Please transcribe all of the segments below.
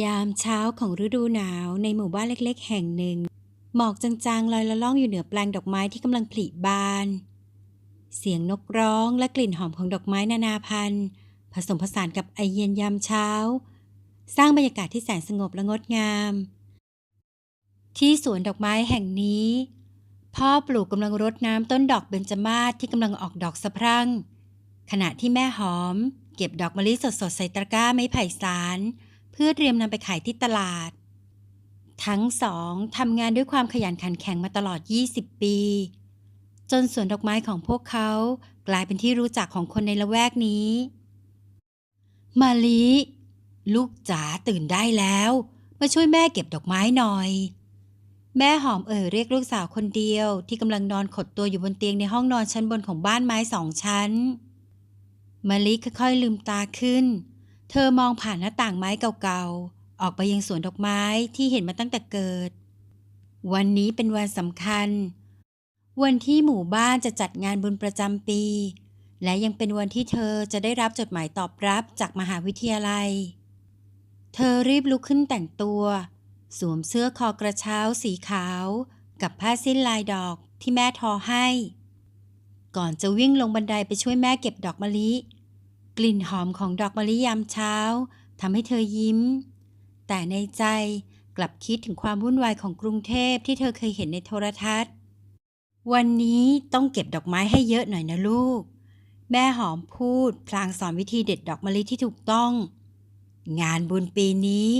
ยามเช้าของฤดูหนาวในหมู่บ้านเล็กๆ แห่งหนึ่ง หมอกจางๆลอยละล่องอยู่เหนือแปลงดอกไม้ที่กำลังผลิบาน เสียงนกร้องและกลิ่นหอมของดอกไม้นานาพันธุ์ ผสมผสานกับไอเย็นยามเช้า สร้างบรรยากาศที่แสนสงบและงดงาม ที่สวนดอกไม้แห่งนี้ พ่อปลูกกำลังรดน้ำต้นดอกเบญจมาศที่กำลังออกดอกสะพรั่ง ขณะที่แม่หอม เก็บดอกมะลิสดๆใส่ตะกร้าไม้ไผ่สาร เพื่อเตรียมนำไปขายที่ตลาด ทั้งสองทำงานด้วยความขยันขันแข็งมาตลอด 20 ปี จนสวนดอกไม้ของพวกเขากลายเป็นที่รู้จักของคนในละแวกนี้ มาลิลูกจ๋าตื่นได้แล้ว มาช่วยแม่เก็บดอกไม้หน่อย แม่หอมเอ่ยเรียกลูกสาวคนเดียวที่กำลังนอนขดตัวอยู่บนเตียงในห้องนอนชั้นบนของบ้านไม้สองชั้นมาลิค่อยๆลืมตาขึ้น เธอมองผ่านหน้าต่างไม้เก่าๆ ออกไปยังสวนดอกไม้ที่เห็นมาตั้งแต่เกิด วันนี้เป็นวันสำคัญ วันที่หมู่บ้านจะจัดงานบุญประจำปี และยังเป็นวันที่เธอจะได้รับจดหมายตอบรับจากมหาวิทยาลัย เธอรีบลุกขึ้นแต่งตัว สวมเสื้อคอกระเช้าสีขาว กับผ้าสิ้นลายดอกที่แม่ทอให้ ก่อนจะวิ่งลงบันไดไปช่วยแม่เก็บดอกมะลิ กลิ่นหอมของดอกมะลิยามเช้าทำให้เธอยิ้ม แต่ในใจกลับคิดถึงความวุ่นวายของกรุงเทพที่เธอเคยเห็นในโทรทัศน์ วันนี้ต้องเก็บดอกไม้ให้เยอะหน่อยนะลูก แม่หอมพูดพลางสอนวิธีเด็ดดอกมะลิที่ถูกต้อง งานบุญปีนี้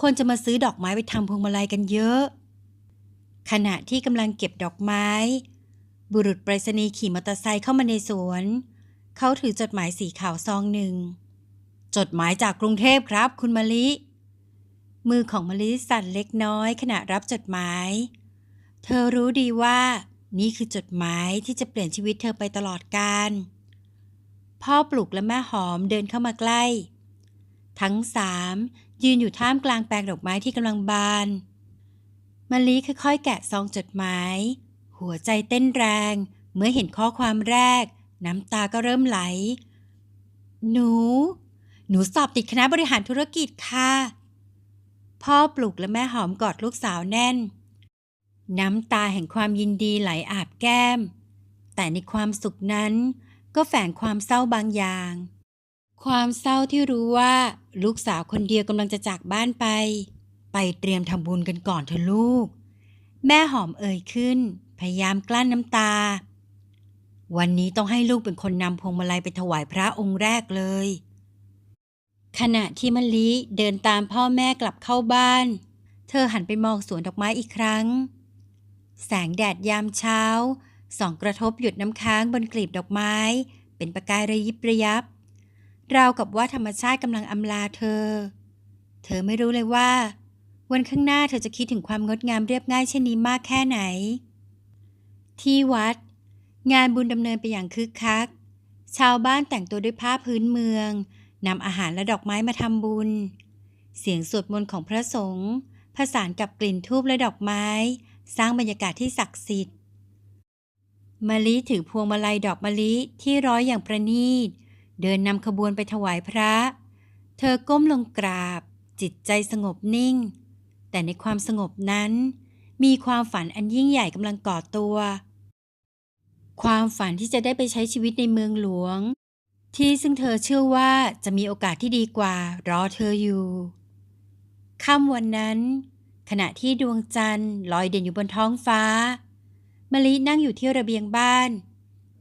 คนจะมาซื้อดอกไม้ไปทำพวงมาลัยกันเยอะ ขณะที่กำลังเก็บดอกไม้ บุรุษไปรษณีย์ขี่มอเตอร์ไซค์เข้ามาในสวน เขาถือจดหมายสีขาวซองหนึ่ง จดหมายจากกรุงเทพครับ คุณมะลิ มือของมะลิสั่นเล็กน้อยขณะรับจดหมาย เธอรู้ดีว่า นี่คือจดหมายที่จะเปลี่ยนชีวิตเธอไปตลอดกาลพ่อปลุกและแม่หอมเดินเข้ามาใกล้ ทั้งสามยืนอยู่ท่ามกลางแปลงดอกไม้ที่กำลังบานมะลิค่อยๆ แกะซองจดหมาย หัวใจเต้นแรง เมื่อเห็นข้อความแรก น้ำตาก็เริ่มไหล หนู หนูสอบติดคณะบริหารธุรกิจค่ะ พ่อปลุกและแม่หอมกอดลูกสาวแน่น น้ำตาแห่งความยินดีไหลอาบแก้ม แต่ในความสุขนั้นก็แฝงความเศร้าบางอย่าง ความเศร้าที่รู้ว่า ลูกสาวคนเดียวกำลังจะจากบ้านไป ไปเตรียมทำบุญกันก่อนเถอะลูก แม่หอมเอ่ยขึ้น พยายามกลั้นน้ำตา วันนี้ต้องให้ลูกเป็นคนนำพวงมาลัยไปถวายพระองค์แรกเลย ขณะที่มะลิเดินตามพ่อแม่กลับเข้าบ้าน เธอหันไปมองสวนดอกไม้อีกครั้ง แสงแดดยามเช้าส่องกระทบหยดน้ำค้างบนกลีบดอกไม้ เป็นประกายระยิบระยับ ราวกับว่าธรรมชาติกำลังอำลาเธอ เธอไม่รู้เลยว่า วันข้างหน้าเธอจะคิดถึงความงดงามเรียบง่ายเช่นนี้มากแค่ไหน ที่วัด งานบุญดำเนินไปอย่างคึกคัก ชาวบ้านแต่งตัวด้วยผ้าพื้นเมืองนำอาหารและดอกไม้มาทำบุญ เสียงสวดมนต์ของพระสงฆ์ผสานกับกลิ่นทูบและดอกไม้ สร้างบรรยากาศที่ศักดิ์สิทธิ์มะลิถือพวงมาลัยดอกมะลิที่ร้อยอย่างประณีต เดินนำขบวนไปถวายพระ เธอก้มลงกราบ จิตใจสงบนิ่ง แต่ในความสงบนั้น มีความฝันอันยิ่งใหญ่กำลังก่อตัว ความฝันที่จะได้ไปใช้ชีวิตในเมืองหลวง ที่ซึ่งเธอเชื่อว่าจะมีโอกาสที่ดีกว่ารอเธออยู่ค่ำวันนั้น ขณะที่ดวงจันทร์ลอยเด่นอยู่บนท้องฟ้ามะลินั่งอยู่ที่ระเบียงบ้าน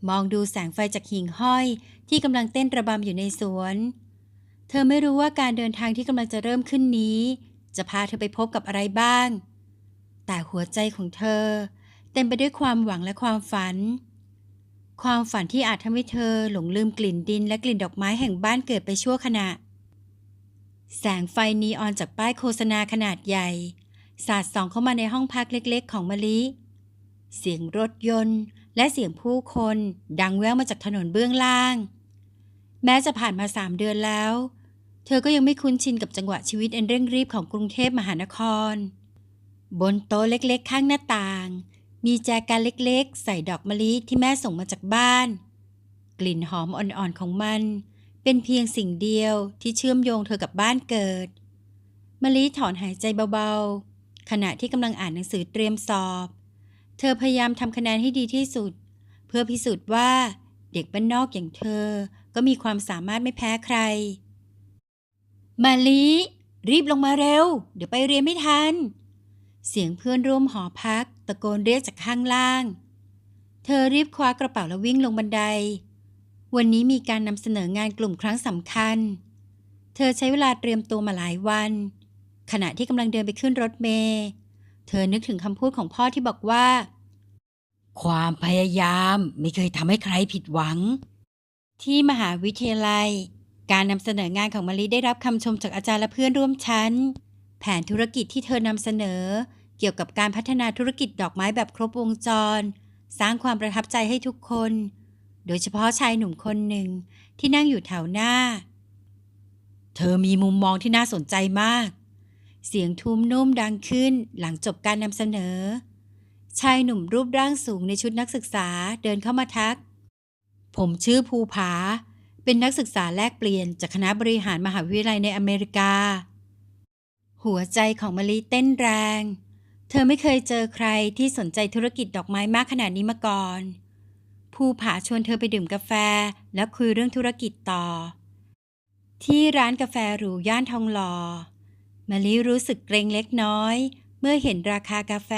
มองดูแสงไฟจากหิ่งห้อยที่กำลังเต้นระบำอยู่ในสวน เธอไม่รู้ว่าการเดินทางที่กำลังจะเริ่มขึ้นนี้ จะพาเธอไปพบกับอะไรบ้าง แต่หัวใจของเธอ เต็มไปด้วยความหวังและความฝัน ความฝันที่อาจทำให้เธอหลงลืมกลิ่นดินและกลิ่นดอกไม้แห่งบ้านเกิดไปชั่วขณะ แสงไฟนีออนจากป้ายโฆษณาขนาดใหญ่ สาดส่องเข้ามาในห้องพักเล็กๆ ของมะลิ เสียงรถยนต์ และเสียงผู้คนดังแว่วมาจากถนนเบื้องล่าง แม้จะผ่านมาสามเดือนแล้ว เธอก็ยังไม่คุ้นชินกับจังหวะชีวิตอันเร่งรีบของกรุงเทพมหานคร บนโต๊ะเล็กๆ ข้างหน้าต่าง มีแจกันเล็กๆ ใส่ดอกมะลิที่แม่ส่งมาจากบ้าน กลิ่นหอมอ่อนๆของมัน เป็นเพียงสิ่งเดียวที่เชื่อมโยงเธอกับบ้านเกิดมะลิถอนหายใจเบาๆ ขณะที่กำลังอ่านหนังสือเตรียมสอบ เธอพยายามทำคะแนนให้ดีที่สุด เพื่อพิสูจน์ว่าเด็กบ้านนอกอย่างเธอก็มีความสามารถไม่แพ้ใคร มาลิรีบลงมาเร็ว เดี๋ยวไปเรียนไม่ทัน เสียงเพื่อนร่วมหอพัก ตะโกนเรียกจากข้างล่าง เธอรีบคว้ากระเป๋าแล้ววิ่งลงบันได วันนี้มีการนำเสนองานกลุ่มครั้งสำคัญ เธอใช้เวลาเตรียมตัวมาหลายวัน ขณะที่กำลังเดินไปขึ้นรถเมล์เธอนึกถึงคำพูดของพ่อที่บอกว่า ความพยายามไม่เคยทำให้ใครผิดหวัง ที่มหาวิทยาลัย การนำเสนองานของมาริได้รับคำชมจากอาจารย์และเพื่อนร่วมชั้น แผนธุรกิจที่เธอนำเสนอ เกี่ยวกับการพัฒนาธุรกิจดอกไม้แบบครบวงจร สร้างความประทับใจให้ทุกคน โดยเฉพาะชายหนุ่มคนหนึ่งที่นั่งอยู่แถวหน้า เธอมีมุมมองที่น่าสนใจมาก เสียงทุ้มนุ่มดังขึ้นหลังจบการนำเสนอ ชายหนุ่มรูปร่างสูงในชุดนักศึกษาเดินเข้ามาทัก ผมชื่อภูผา เป็นนักศึกษาแลกเปลี่ยนจากคณะบริหารมหาวิทยาลัยในอเมริกา หัวใจของมะลิเต้นแรง เธอไม่เคยเจอใครที่สนใจธุรกิจดอกไม้มากขนาดนี้มาก่อน ภูผาชวนเธอไปดื่มกาแฟแล้วคุยเรื่องธุรกิจต่อ ที่ร้านกาแฟหรูย่านทองหล่อมะลิรู้สึกเกรงเล็กน้อย เมื่อเห็นราคากาแฟ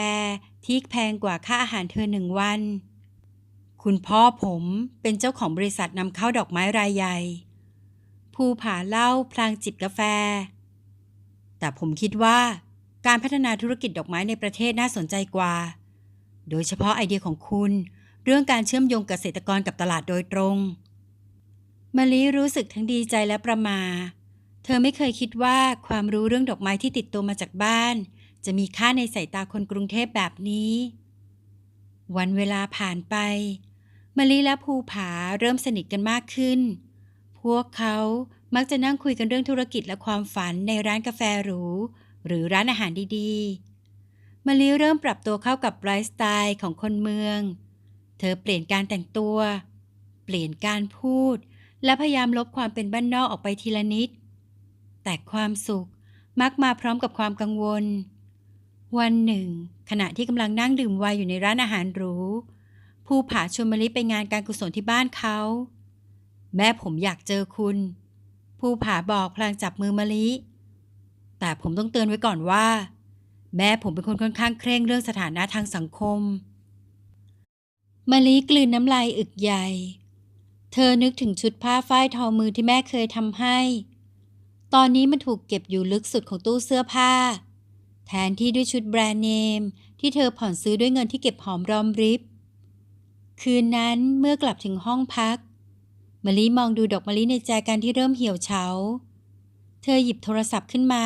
ที่แพงกว่าค่าอาหารเธอหนึ่งวัน คุณพ่อผมเป็นเจ้าของบริษัทนำเข้าดอกไม้รายใหญ่ ภูผาเล่าพลางจิบกาแฟ แต่ผมคิดว่าการพัฒนาธุรกิจดอกไม้ในประเทศน่าสนใจกว่า โดยเฉพาะไอเดียของคุณ เรื่องการเชื่อมโยงเกษตรกรกับตลาดโดยตรงมะลิรู้สึกทั้งดีใจและประมา เธอไม่เคยคิดว่าความรู้เรื่องดอกไม้ที่ติดตัวมาจากบ้าน จะมีค่าในสายตาคนกรุงเทพแบบนี้ วันเวลาผ่านไปมะลิและภูผาเริ่มสนิทกันมากขึ้น พวกเขา มักจะนั่งคุยกันเรื่องธุรกิจและความฝันในร้านกาแฟหรู หรือร้านอาหารดีๆมะลิเริ่มปรับตัวเข้ากับไลฟ์สไตล์ของคนเมือง เธอเปลี่ยนการแต่งตัว เปลี่ยนการพูด และพยายามลบความเป็นบ้านนอกออกไปทีละนิด แต่ความสุขมักมาพร้อมกับความกังวล วันหนึ่ง ขณะที่กำลังนั่งดื่มไวน์อยู่ในร้านอาหารหรูภูผาชวนมะลิไปงานการกุศลที่บ้านเขา แม่ผมอยากเจอคุณ ภูผาบอกพลางจับมือมะลิ แต่ผมต้องเตือนไว้ก่อนว่า แม่ผมเป็นคนค่อนข้างเคร่งเรื่องสถานะทางสังคมมะลิกลืนน้ำลายอึกใหญ่ เธอนึกถึงชุดผ้าฝ้ายทอมือที่แม่เคยทำให้ ตอนนี้มันถูกเก็บอยู่ลึกสุดของตู้เสื้อผ้า แทนที่ด้วยชุดแบรนด์เนม ที่เธอผ่อนซื้อด้วยเงินที่เก็บหอมรอมริบ คืนนั้นเมื่อกลับถึงห้องพัก มะลิมองดูดอกมะลิในแจกันที่เริ่มเหี่ยวเฉา เธอหยิบโทรศัพท์ขึ้นมา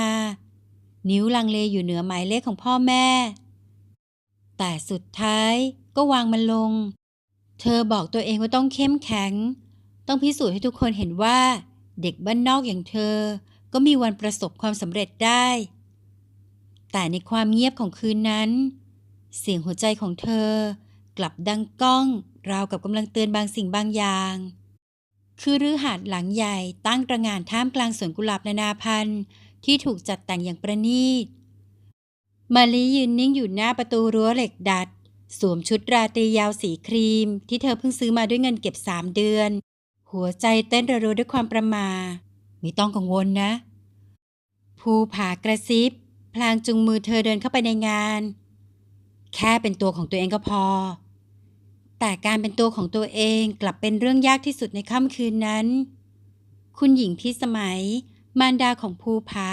นิ้วลังเลอยู่เหนือหมายเลขของพ่อแม่ แต่สุดท้ายก็วางมันลง เธอบอกตัวเองว่าต้องเข้มแข็ง ต้องพิสูจน์ให้ทุกคนเห็นว่า เด็กบ้านนอกอย่างเธอ ก็มีวันประสบความสำเร็จได้ แต่ในความเงียบของคืนนั้น เสียงหัวใจของเธอกลับดังก้อง ราวกับกำลังเตือนบางสิ่งบางอย่าง คือฤหาดหลังใหญ่ตั้งตระงานท่ามกลางสวนกุหลาบนานาพันธุ์ ที่ถูกจัดแต่งอย่างประณีต มาลียืนนิ่งอยู่หน้าประตูรั้วเหล็กดัด สวมชุดราตรียาวสีครีม ที่เธอเพิ่งซื้อมาด้วยเงินเก็บสามเดือน หัวใจเต้นระรัวด้วยความประหมาไม่ต้องกังวลนะ ภูผากระซิบ พลางจุงมือเธอเดินเข้าไปในงาน แค่เป็นตัวของตัวเองก็พอ แต่การเป็นตัวของตัวเองกลับเป็นเรื่องยากที่สุดในค่ำคืนนั้น คุณหญิงพิสมัย มารดาของภูผา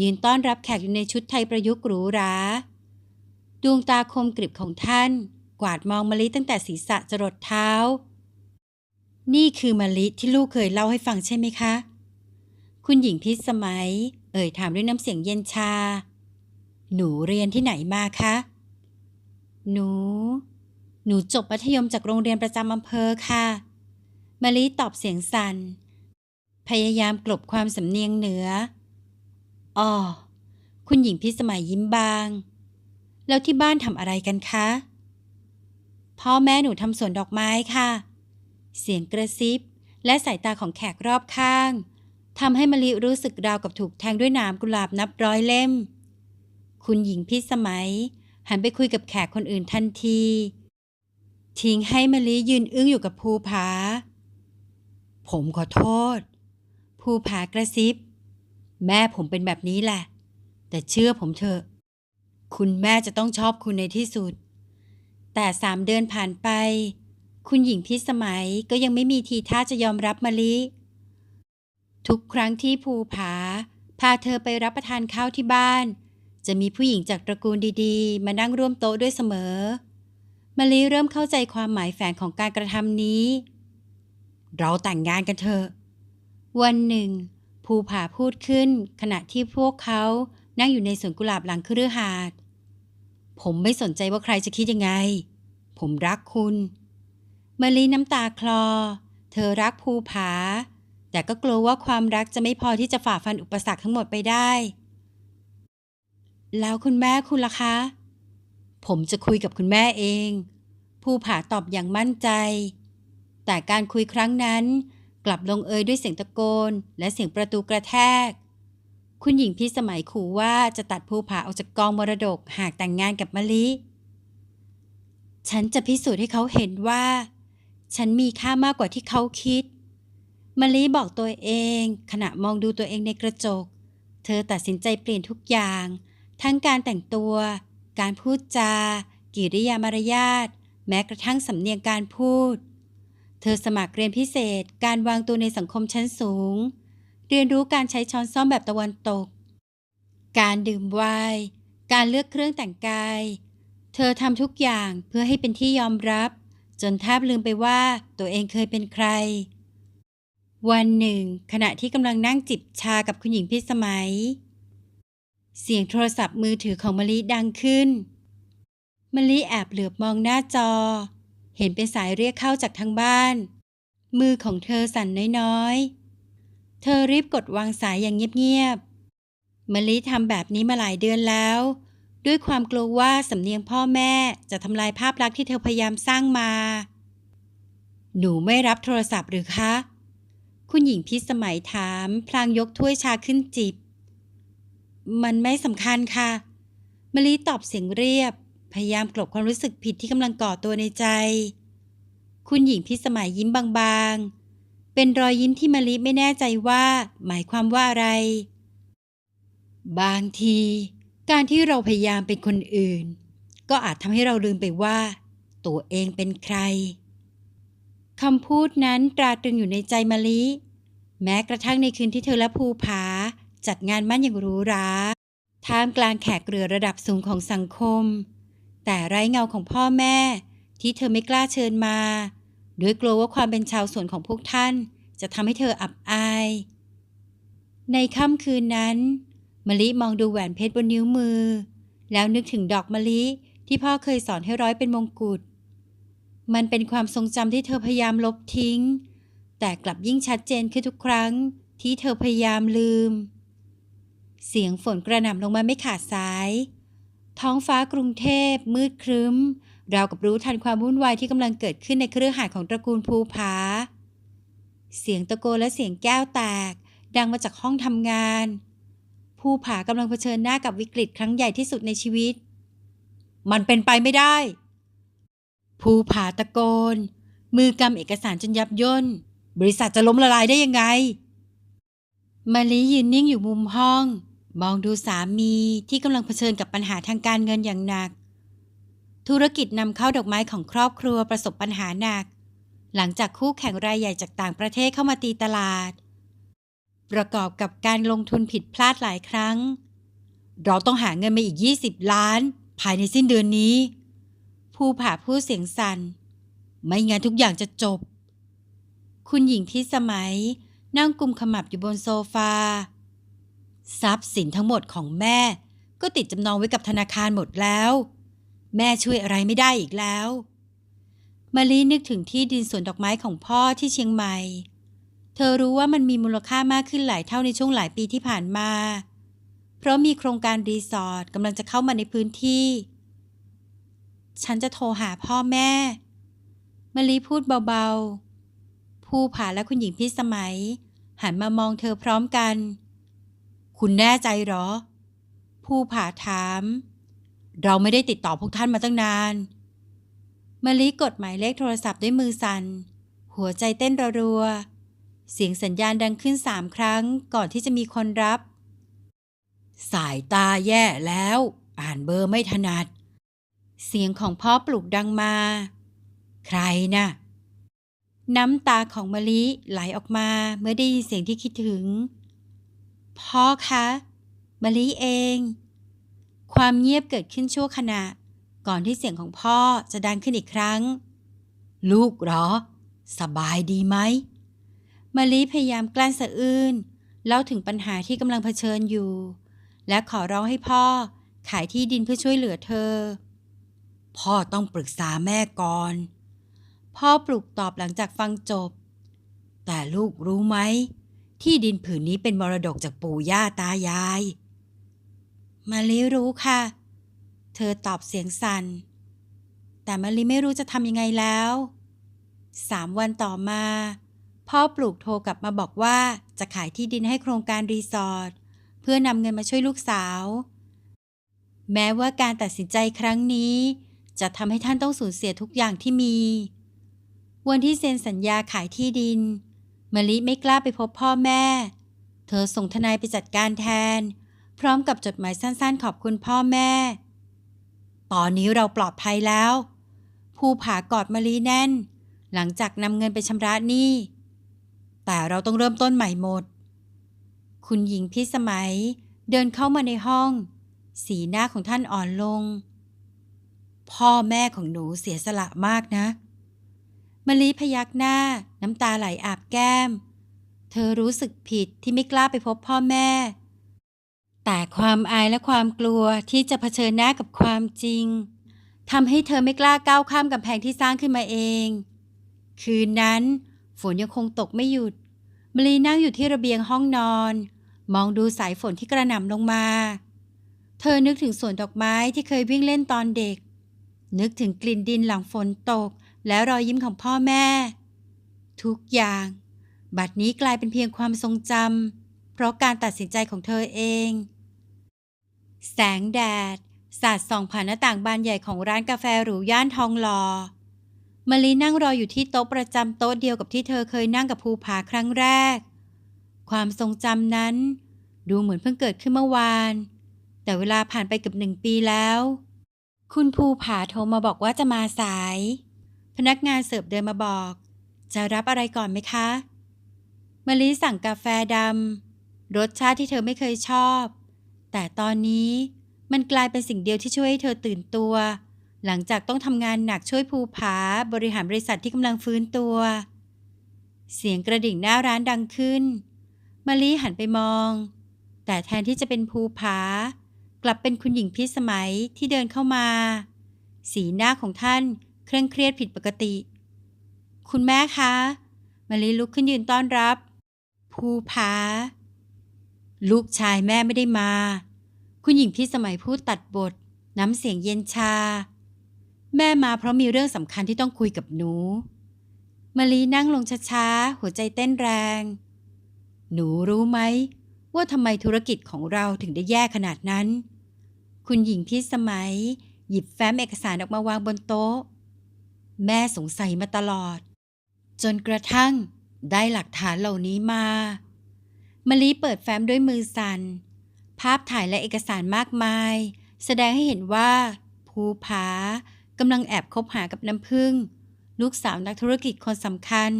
ยืนต้อนรับแขกอยู่ในชุดไทยประยุกต์หรูหรา ดวงตาคมกริบของท่าน กวาดมองมะลิตั้งแต่ศีรษะจรดเท้า นี่คือมะลิที่ลูกเคยเล่าให้ฟังใช่ไหมคะ คุณหญิงพิสมัย เอ่ยถามด้วยน้ำเสียงเย็นชา หนูเรียนที่ไหนมาคะ หนู หนูจบมัธยมจากโรงเรียนประจำอำเภอค่ะมะลิตอบเสียงสัน่น พยายามกลบความสำเนียงเหนืออ๋อคุณหญิงพิสมัยยิ้มบาง แล้วที่บ้านทำอะไรกันคะ พ่อแม่หนูทำสวนดอกไม้ค่ะ เสียงกระซิบ และสายตาของแขกรอบข้างทำให้มะลิรู้สึกราวกับถูกแทงด้วยหนามกุหลาบนับร้อยเล่ม คุณหญิงพิสมัย หันไปคุยกับแขกคนอื่นทันที ทิ้งให้มะลิยืนอึ้งอยู่กับภูผา ผมขอโทษ ภูผากระซิบ แม่ผมเป็นแบบนี้แหละ แต่เชื่อผมเถอะ คุณแม่จะต้องชอบคุณในที่สุด แต่สามเดือนผ่านไป คุณหญิงพิสมัยก็ยังไม่มีทีท่าจะยอมรับมะลิ ทุกครั้งที่ภูผา พาเธอไปรับประทานข้าวที่บ้าน จะมีผู้หญิงจากตระกูลดีๆ มานั่งร่วมโต๊ะด้วยเสมอ มะลิเริ่มเข้าใจความหมายแฝงของการกระทำนี้ เราแต่งงานกันเถอะ วันหนึ่ง ภูผาพูดขึ้น ขณะที่พวกเขานั่งอยู่ในสวนกุหลาบหลังคฤหาสน์ผมไม่สนใจว่าใครจะคิดยังไง ผมรักคุณมะลิน้ำตาคลอ เธอรักภูผา แต่ก็กลัวว่าความรักจะไม่พอที่จะฝ่าฟันอุปสรรคทั้งหมดไปได้ แล้วคุณแม่คุณล่ะคะ ผมจะคุยกับคุณแม่เอง ภูผาตอบอย่างมั่นใจ แต่การคุยครั้งนั้น กลับลงเอยด้วยเสียงตะโกน และเสียงประตูกระแทก คุณหญิงพิสมัยขู่ว่าจะตัดภูผาออกจากกองมรดกหากแต่งงานกับมะลิ ฉันจะพิสูจน์ให้เขาเห็นว่า ฉันมีค่ามากกว่าที่เขาคิดมะลิบอกตัวเอง ขณะมองดูตัวเองในกระจก เธอตัดสินใจเปลี่ยนทุกอย่าง ทั้งการแต่งตัว การพูดจา กิริยามารยาท แม้กระทั่งสำเนียงการพูด เธอสมัครเรียนพิเศษการวางตัวในสังคมชั้นสูง เรียนรู้การใช้ช้อนซ่อมแบบตะวันตก การดื่มไวน์การเลือกเครื่องแต่งกาย เธอทำทุกอย่างเพื่อให้เป็นที่ยอมรับ จนแทบลืมไปว่าตัวเองเคยเป็นใคร วันหนึ่ง ขณะที่กำลังนั่งจิบชากับคุณหญิงพิสมัย เสียงโทรศัพท์มือถือของมะลิดังขึ้นมะลิแอบเหลือบมองหน้าจอ เห็นเป็นสายเรียกเข้าจากทางบ้าน มือของเธอสั่นน้อยๆ เธอรีบกดวางสายอย่างเงียบๆมะลิทำแบบนี้มาหลายเดือนแล้ว ด้วยความกลัวว่าสำเนียงพ่อแม่จะทำลายภาพลักษณ์ที่เธอพยายามสร้างมา หนูไม่รับโทรศัพท์หรือคะ คุณหญิงพิสมัยถาม พลางยกถ้วยชาขึ้นจิบ มันไม่สำคัญค่ะมะลิตอบเสียงเรียบ พยายามกลบความรู้สึกผิดที่กำลังก่อตัวในใจ คุณหญิงพิสมัยยิ้มบางๆ เป็นรอยยิ้มที่มะลิไม่แน่ใจว่า หมายความว่าอะไร บางที การที่เราพยายามเป็นคนอื่น ก็อาจทำให้เราลืมไปว่า ตัวเองเป็นใครคำพูดนั้นตราตรึงอยู่ในใจมะลิ แม้กระทั่งในคืนที่เธอและภูผา จัดงานมั่นอย่างหรูหราท่ามกลางแขกเรือระดับสูงของสังคม แต่ไร้เงาของพ่อแม่ ที่เธอไม่กล้าเชิญมาด้วยกลัวว่าความเป็นชาวสวนของพวกท่าน จะทำให้เธออับอาย ในค่ำคืนนั้นมะลิมองดูแหวนเพชรบนนิ้วมือ แล้วนึกถึงดอกมะลิที่พ่อเคยสอนให้ร้อยเป็นมงกุฎ มันเป็นความทรงจำที่เธอพยายามลบทิ้ง แต่กลับยิ่งชัดเจนขึ้นทุกครั้งที่เธอพยายามลืม เสียงฝนกระหน่ำลงมาไม่ขาดสาย ท้องฟ้ากรุงเทพมืดครึ้ม เรากับรู้ทันความวุ่นวายที่กำลังเกิดขึ้นในเครือข่ายของตระกูลภูผา เสียงตะโกนและเสียงแก้วแตก ดังมาจากห้องทำงาน ภูผากำลังเผชิญหน้ากับวิกฤตครั้งใหญ่ที่สุดในชีวิต มันเป็นไปไม่ได้ ภูผาตะโกน มือกำเอกสารจนยับย่น บริษัทจะล้มละลายได้ยังไงมาลียืนนิ่งอยู่มุมห้อง มองดูสามีที่กำลังเผชิญกับปัญหาทางการเงินอย่างหนัก ธุรกิจนำเข้าดอกไม้ของครอบครัวประสบปัญหาหนัก หลังจากคู่แข่งรายใหญ่จากต่างประเทศเข้ามาตีตลาด ประกอบกับการลงทุนผิดพลาดหลายครั้ง เราต้องหาเงินมาอีก 20 ล้าน ภายในสิ้นเดือนนี้ ผู้ผ่าผู้เสียงสัน่น ไม่งั้นทุกอย่างจะจบ คุณหญิงพิสมัยนั่งกุมขมับอยู่บนโซฟา ทรัพย์สินทั้งหมดของแม่ ก็ติดจำนองไว้กับธนาคารหมดแล้ว แม่ช่วยอะไรไม่ได้อีกแล้วมารีนึกถึงที่ดินสวนดอกไม้ของพ่อที่เชียงใหม่ เธอรู้ว่ามันมีมูลค่ามากขึ้นหลายเท่าในช่วงหลายปีที่ผ่านมา เพราะมีโครงการรีสอร์ทกำลังจะเข้ามาในพื้นที่ ฉันจะโทรหาพ่อแม่มารีพูดเบาๆภูผาและคุณหญิงพิสมัย หันมามองเธอพร้อมกัน คุณแน่ใจเหรอ ผู้ผาถาม เราไม่ได้ติดต่อพวกท่านมาตั้งนานมะลิกดหมายเลขโทรศัพท์ด้วยมือสัน่น หัวใจเต้นรัวๆเสียงสัญญาณดังขึ้นสามครั้งก่อนที่จะมีคนรับ สายตาแย่แล้ว อ่านเบอร์ไม่ถนัด เสียงของพ่อปลุกดังมา ใครนะ่ะน้ำตาของมะลิไหลออกมาเมื่อได้ยินเสียงที่คิดถึง พ่อคะมะลิเอง ความเงียบเกิดขึ้นชั่วขณะ ก่อนที่เสียงของพ่อจะดังขึ้นอีกครั้ง ลูกเหรอ สบายดีไหมมะลิพยายามกลั้นสะอื้นเล่าถึงปัญหาที่กำลังเผชิญอยู่ และขอร้องให้พ่อขายที่ดินเพื่อช่วยเหลือเธอ พ่อต้องปรึกษาแม่ก่อน พ่อปลุกตอบหลังจากฟังจบ แต่ลูกรู้ไหม ที่ดินผืนนี้เป็นมรดกจากปู่ย่าตายาย มาลิรู้ค่ะ เธอตอบเสียงสัน่น แต่มาลิไม่รู้จะทำยังไงแล้ว สามวันต่อมา พ่อปลูกโทรกลับมาบอกว่าจะขายที่ดินให้โครงการรีสอร์ทเพื่อนำเงินมาช่วยลูกสาว แม้ว่าการตัดสินใจครั้งนี้ จะทำให้ท่านต้องสูญเสียทุกอย่างที่มี วันที่เซ็นสัญญาขายที่ดิน มะลิไม่กล้าไปพบพ่อแม่ เธอส่งทนายไปจัดการแทน พร้อมกับจดหมายสั้นๆ ขอบคุณพ่อแม่ ตอนนี้เราปลอดภัยแล้ว ภูผากอดมะลิแน่น หลังจากนำเงินไปชำระหนี้ แต่เราต้องเริ่มต้นใหม่หมด คุณหญิงพิสมัยเดินเข้ามาในห้อง สีหน้าของท่านอ่อนลง พ่อแม่ของหนูเสียสละมากนะ มะลิพยักหน้า น้ำตาไหลอาบแก้ม เธอรู้สึกผิดที่ไม่กล้าไปพบพ่อแม่ แต่ความอายและความกลัวที่จะเผชิญหน้ากับความจริงทำให้เธอไม่กล้าก้าวข้ามกำแพงที่สร้างขึ้นมาเอง คืนนั้น ฝนยังคงตกไม่หยุดมลีนั่งอยู่ที่ระเบียงห้องนอน มองดูสายฝนที่กระหน่ำลงมา เธอนึกถึงสวนดอกไม้ที่เคยวิ่งเล่นตอนเด็ก นึกถึงกลิ่นดินหลังฝนตก และรอยยิ้มของพ่อแม่ ทุกอย่าง บัดนี้กลายเป็นเพียงความทรงจำเพราะการตัดสินใจของเธอเอง แสงแดด สาดส่องผ่านหน้าต่างบานใหญ่ของร้านกาแฟหรูย่านทองหลอ่อมาลีนั่งรออยู่ที่โต๊ะประจำโต๊ะเดียวกับที่เธอเคยนั่งกับภูผาครั้งแรก ความทรงจำนั้น ดูเหมือนเพิ่งเกิดขึ้นเมื่อวาน แต่เวลาผ่านไปเกือบหนึ่งปีแล้ว คุณภูผาโทรมาบอกว่าจะมาสาย พนักงานเสิร์ฟเดินมาบอก จะรับอะไรก่อนไหมคะมะลิสั่งกาแฟดำรสชาติที่เธอไม่เคยชอบ แต่ตอนนี้มันกลายเป็นสิ่งเดียวที่ช่วยให้เธอตื่นตัว หลังจากต้องทำงานหนักช่วยภูผาบริหารบริษัทที่กำลังฟื้นตัว เสียงกระดิ่งหน้าร้านดังขึ้นมะลิหันไปมอง แต่แทนที่จะเป็นภูผา กลับเป็นคุณหญิงพิสมัยที่เดินเข้ามา สีหน้าของท่าน เคร่งเครียดผิดปกติ คุณแม่คะมาลีลุกขึ้นยืนต้อนรับ ภูผา ลูกชายแม่ไม่ได้มา คุณหญิงพี่สมัยพูดตัดบท น้ำเสียงเย็นชา แม่มาเพราะมีเรื่องสำคัญที่ต้องคุยกับหนูมาลีนั่งลงช้าๆ หัวใจเต้นแรง หนูรู้ไหม ว่าทำไมธุรกิจของเราถึงได้แย่ขนาดนั้น คุณหญิงพี่สมัย หยิบแฟ้มเอกสารออกมาวางบนโต๊ะ แม่สงสัยมาตลอด จนกระทั่งได้หลักฐานเหล่านี้มา มะลิเปิดแฟ้มด้วยมือสัน่น ภาพถ่ายและเอกสารมากมาย แสดงให้เห็นว่า ภูผากำลังแอบคบหากับน้ำพึ่ง ลูกสาวนักธุรกิจคนสำคัญ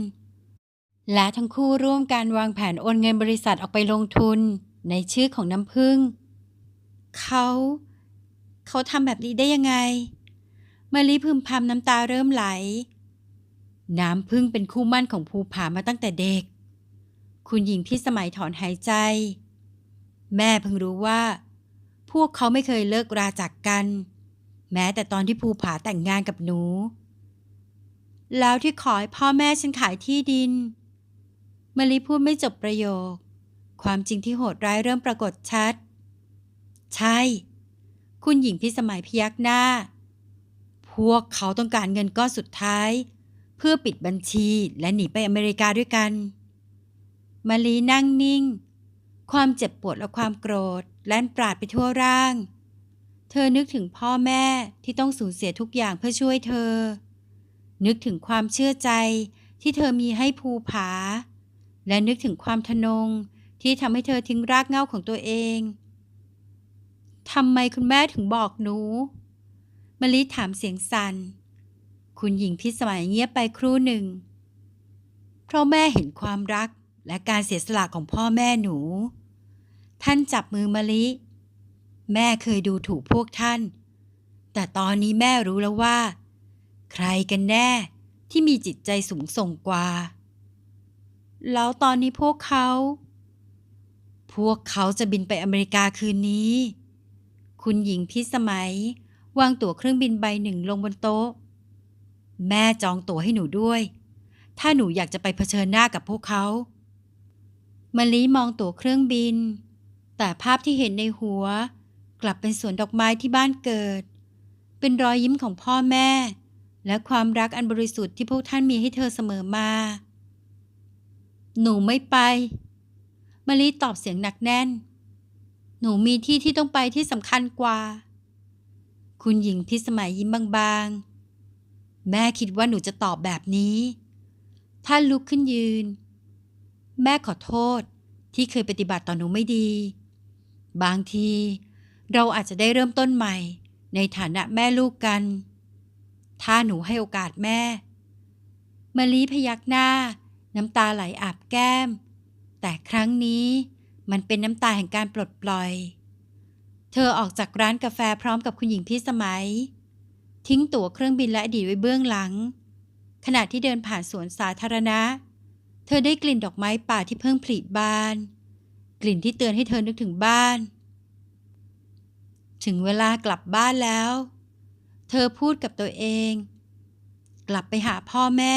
และทั้งคู่ร่วมการวางแผนโอนเงินบริษัทออกไปลงทุนในชื่อของน้ำพึ่ง เขา เขาทำแบบนี้ได้ยังไง มะลิพึมพำน้ำตาเริ่มไหล น้ำพึ่งเป็นคู่มั่นของภูผามาตั้งแต่เด็ก คุณหญิงพี่สมัยถอนหายใจ แม่เพิ่งรู้ว่า พวกเขาไม่เคยเลิกราจากกัน แม้แต่ตอนที่ภูผาแต่งงานกับหนู แล้วที่ขอให้พ่อแม่ฉันขายที่ดินมะลิพูดไม่จบประโยค ความจริงที่โหดร้ายเริ่มปรากฏชัด ใช่ คุณหญิงพี่สมัยพยักหน้า พวกเขาต้องการเงินก้อนสุดท้าย เพื่อปิดบัญชีและหนีไปอเมริกาด้วยกัน มาลีนั่งนิ่ง ความเจ็บปวดและความโกรธแล่นปราดไปทั่วร่าง เธอนึกถึงพ่อแม่ที่ต้องสูญเสียทุกอย่างเพื่อช่วยเธอ นึกถึงความเชื่อใจที่เธอมีให้ภูผา และนึกถึงความทะนงที่ทำให้เธอทิ้งรากเหง้าของตัวเองทำไมคุณแม่ถึงบอกหนู มลิถามเสียงสัน่น คุณหญิงพิสมัยเงียบไปครู่หนึ่ง เพราะแม่เห็นความรักและการเสียสละของพ่อแม่หนู ท่านจับมือมะลิ แม่เคยดูถูกพวกท่าน แต่ตอนนี้แม่รู้แล้วว่า ใครกันแน่ที่มีจิตใจสูงส่งกว่า แล้วตอนนี้พวกเขา พวกเขาจะบินไปอเมริกาคืนนี้ คุณหญิงพิสมัย วางตั๋วเครื่องบินใบหนึ่งลงบนโต๊ะ แม่จองตั๋วให้หนูด้วย ถ้าหนูอยากจะไปเผชิญหน้ากับพวกเขามะลิมองตั๋วเครื่องบิน แต่ภาพที่เห็นในหัว กลับเป็นสวนดอกไม้ที่บ้านเกิด เป็นรอยยิ้มของพ่อแม่ และความรักอันบริสุทธิ์ที่พวกท่านมีให้เธอเสมอมา หนูไม่ไปมะลิตอบเสียงหนักแน่น หนูมีที่ที่ต้องไปที่สำคัญกว่า คุณหญิงพิสมัยยิ้มบางๆ แม่คิดว่าหนูจะตอบแบบนี้ ท่านลุกขึ้นยืน แม่ขอโทษที่เคยปฏิบัติต่อหนูไม่ดี บางทีเราอาจจะได้เริ่มต้นใหม่ ในฐานะแม่ลูกกัน ถ้าหนูให้โอกาสแม่มะลิพยักหน้า น้ำตาไหลอาบแก้ม แต่ครั้งนี้มันเป็นน้ำตาแห่งการปลดปล่อย เธอออกจากร้านกาแฟพร้อมกับคุณหญิงพิสมัย ทิ้งตั๋วเครื่องบินและอดีตไว้เบื้องหลัง ขณะที่เดินผ่านสวนสาธารณะ เธอได้กลิ่นดอกไม้ป่าที่เพิ่งผลิบาน กลิ่นที่เตือนให้เธอนึกถึงบ้าน ถึงเวลากลับบ้านแล้ว เธอพูดกับตัวเอง กลับไปหาพ่อแม่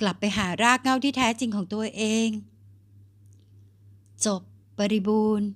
กลับไปหารากเหง้าที่แท้จริงของตัวเอง จบ บริบูรณ์